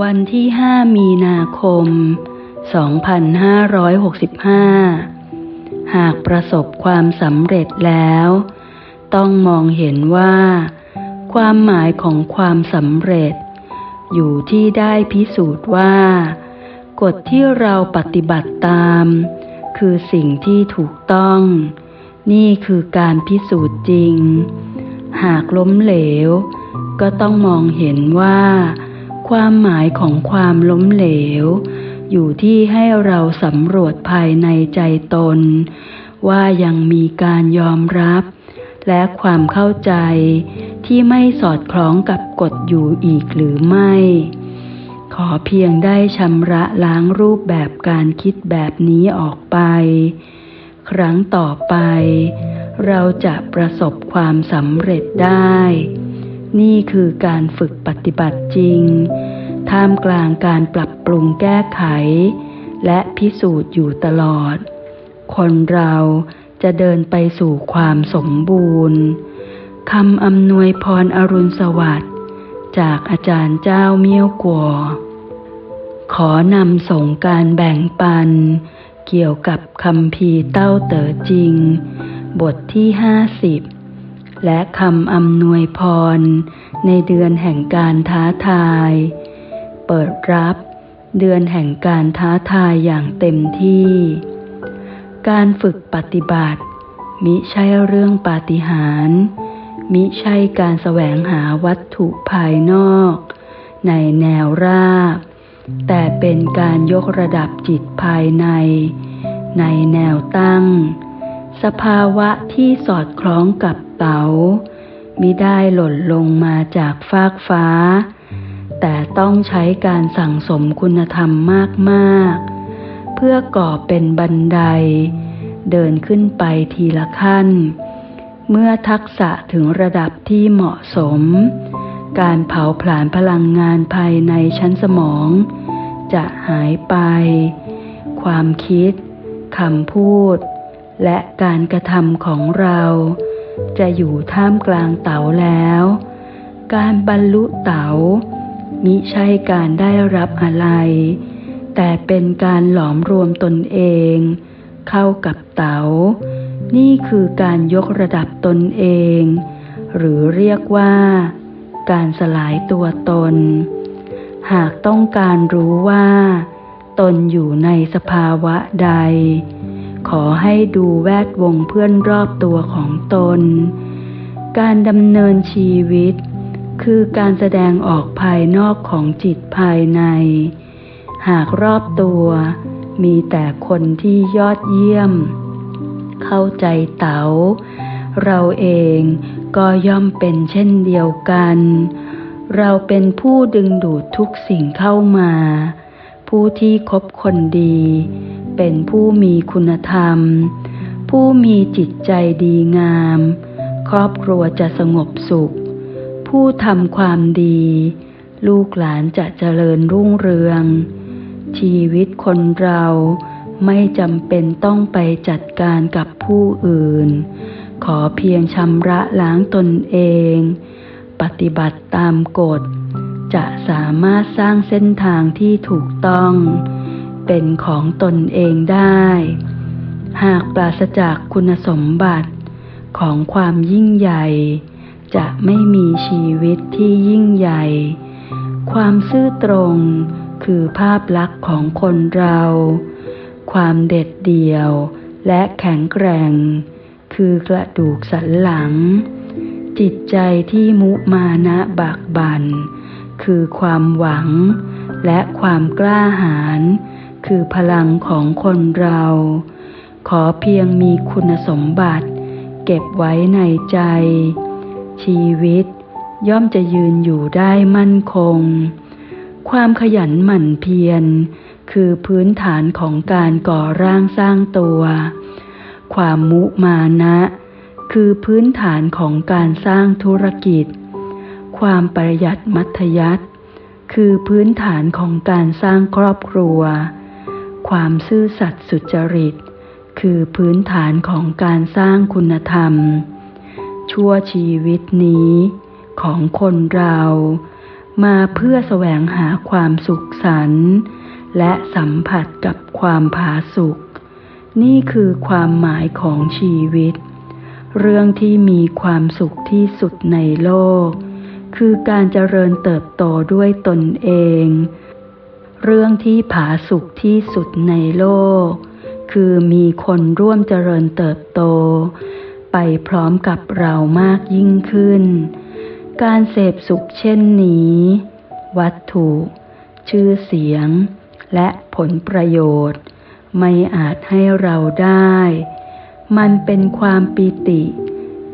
วันที่ 5 มีนาคม 2565 หากประสบความสำเร็จแล้ว ต้องมองเห็นว่า ความหมายของความสำเร็จ อยู่ที่ได้พิสูจน์ว่า กฎที่เราปฏิบัติตาม คือสิ่งที่ถูกต้อง นี่คือการพิสูจน์จริง หากล้มเหลว ก็ต้องมองเห็นว่า ความหมายของความล้มเหลว อยู่ที่ให้เราสำรวจภายในใจตน ว่ายังมีการยอมรับ และความเข้าใจที่ไม่สอดคล้องกับกฎอยู่อีกหรือไม่ ขอเพียงได้ชำระล้างรูปแบบการคิดแบบนี้ออกไป ครั้งต่อไป เราจะประสบความสำเร็จได้ นี่คือการฝึกปฏิบัติจริง ท่ามกลางการปรับปรุงแก้ไข และพิสูจน์อยู่ตลอด คนเราจะเดินไปสู่ความสมบูรณ์คำอำนวยพรอรุณสวัสดิ์จากอาจารย์เจ้าเมี่ยวกัวขอนำส่งการแบ่งปัน เกี่ยวกับคำพีเต้าเต๋อจริง บทที่ห้าสิบ และคำอำนวยพร ในเดือนแห่งการท้าทาย เปิดรับเดือนแห่งการท้าทายอย่างเต็มที่ การฝึกปฏิบัติ มิใช่เรื่องปาฏิหาริย์มิใช่การแสวงหาวัตถุภายนอก ในแนวราบ แต่เป็นการยกระดับจิตภายใน ในแนวตั้ง สภาวะที่สอดคล้องกับ เต๋ามิได้หล่นลงมาจากฟากฟ้า แต่ต้องใช้การสั่งสมคุณธรรมมากๆ เพื่อก่อเป็นบันได เดินขึ้นไปทีละขั้น เมื่อทักษะถึงระดับที่เหมาะสม การเผาผลาญพลังงานภายในชั้นสมอง จะหายไป ความคิดคำพูด และการกระทำของเรา จะอยู่ท่ามกลางเต๋าแล้ว การบรรลุเต๋ามิใช่การได้รับอะไร แต่เป็นการหลอมรวมตนเอง เข้ากับเต๋า นี่คือการยกระดับตนเอง หรือเรียกว่า การสลายตัวตน หากต้องการรู้ว่า ตนอยู่ในสภาวะใด ขอให้ดูแวดวงเพื่อนรอบตัวของตน การดำเนินชีวิต คือการแสดงออกภายนอกของจิตภายใน หากรอบตัวมีแต่คนที่ยอดเยี่ยม เข้าใจเต๋า เราเองก็ย่อมเป็นเช่นเดียวกัน เราเป็นผู้ดึงดูดทุกสิ่งเข้ามา ผู้ที่คบคนดี เป็นผู้มีคุณธรรม ผู้มีจิตใจดีงาม ครอบครัวจะสงบสุข ผู้ทำความดี ลูกหลานจะเจริญรุ่งเรือง ชีวิตคนเราไม่จำเป็นต้องไปจัดการกับผู้อื่น ขอเพียงชำระล้างตนเอง ปฏิบัติตามกฎ จะสามารถสร้างเส้นทางที่ถูกต้อง เป็นของตนเองได้ หากปราศจากคุณสมบัติของความยิ่งใหญ่ จะไม่มีชีวิตที่ยิ่งใหญ่ ความซื่อตรงคือภาพลักษณ์ของคนเรา ความเด็ดเดี่ยวและแข็งแกร่ง คือกระดูกสันหลัง จิตใจที่มุมานะบากบัน่นคือความหวังและความกล้าหาญ คือพลังของคนเรา ขอเพียงมีคุณสมบัติ เก็บไว้ในใจ ชีวิตย่อมจะยืนอยู่ได้มั่นคง ความขยันหมั่นเพียร คือพื้นฐานของการก่อร่างสร้างตัว ความมุมานะ คือพื้นฐานของการสร้างธุรกิจ ความประหยัดมัธยัติคือพื้นฐานของการสร้างครอบครัว ความซื่อสัตย์สุจริต คือพื้นฐานของการสร้างคุณธรรม ชั่วชีวิตนี้ ของคนเรา มาเพื่อแสวงหาความสุขสันต์และสัมผัสกับความผาสุกนี่คือความหมายของชีวิต เรื่องที่มีความสุขที่สุดในโลก คือการเจริญเติบโตด้วยตนเอง เรื่องที่ผาสุขที่สุดในโลก คือมีคนร่วมเจริญเติบโต ไปพร้อมกับเรามากยิ่งขึ้น การเสพสุขเช่นนี้ วัตถุ ชื่อเสียง และผลประโยชน์ ไม่อาจให้เราได้ มันเป็นความปิติ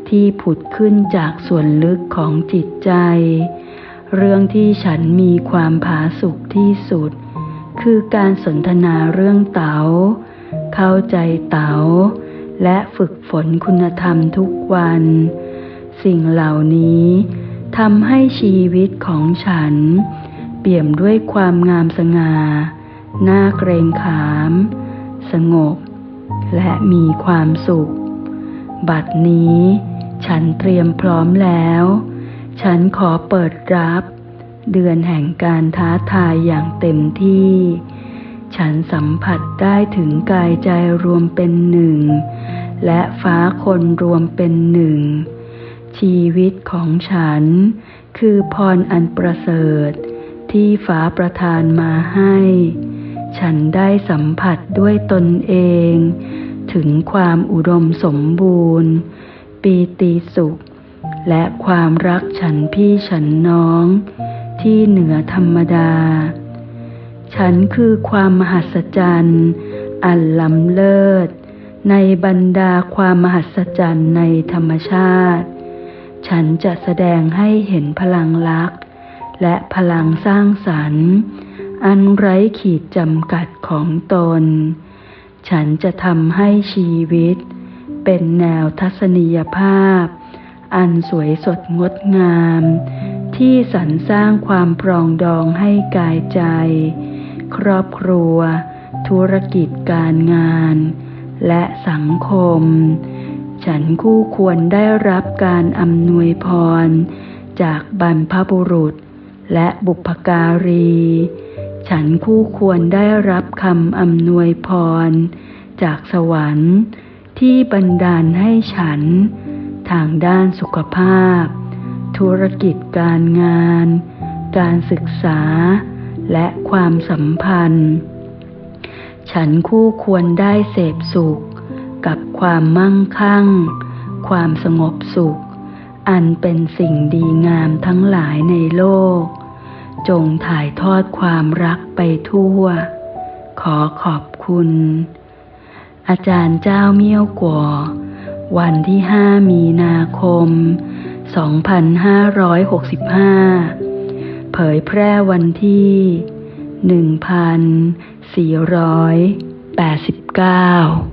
ที่ผุดขึ้นจากส่วนลึกของจิตใจ เรื่องที่ฉันมีความผาสุกที่สุด คือการสนทนาเรื่องเต๋า เข้าใจเต๋า และฝึกฝนคุณธรรมทุกวัน สิ่งเหล่านี้ทำให้ชีวิตของฉัน เปี่ยมด้วยความงามสง่าน่าเกรงขาม สงบ และมีความสุข บัดนี้ฉันเตรียมพร้อมแล้ว ฉันขอเปิดรับ เดือนแห่งการท้าทายอย่างเต็มที่ ฉันสัมผัสได้ถึงกายใจรวมเป็นหนึ่ง และฟ้าคนรวมเป็นหนึ่ง ชีวิตของฉัน คือพรอันประเสริฐ ที่ฟ้าประทานมาให้ ฉันได้สัมผัสด้วยตนเอง ถึงความอุดมสมบูรณ์ ปีติสุข และความรักฉันพี่ฉันน้อง ที่เหนือธรรมดา ฉันคือความมหัศจรรย์อันล้ำเลิศ ในบรรดาความมหัศจรรย์ในธรรมชาติ ฉันจะแสดงให้เห็นพลังลักษณ์และพลังสร้างสรรค์ อันไร้ขีดจำกัดของตน ฉันจะทำให้ชีวิต เป็นแนวทัศนียภาพ อันสวยสดงดงาม ที่สรรสร้างความปรองดองให้กายใจ ครอบครัว ธุรกิจการงาน และสังคม ฉันคู่ควรได้รับการอำนวยพร จากบรรพบุรุษ และบุพการี ฉันคู่ควรได้รับคำอำนวยพร จากสวรรค์ที่บันดาลให้ฉัน ทางด้านสุขภาพ ธุรกิจการงาน การศึกษา และความสัมพันธ์ ฉันคู่ควรได้เสพสุข กับความมั่งคั่ง ความสงบสุข อันเป็นสิ่งดีงามทั้งหลายในโลก จงถ่ายทอดความรักไปทั่ว ขอขอบคุณ อาจารย์เจ้าเมี่ยวกัว วันที่ห้ามีนาคม 2565 เผยแพร่วันที่ 1489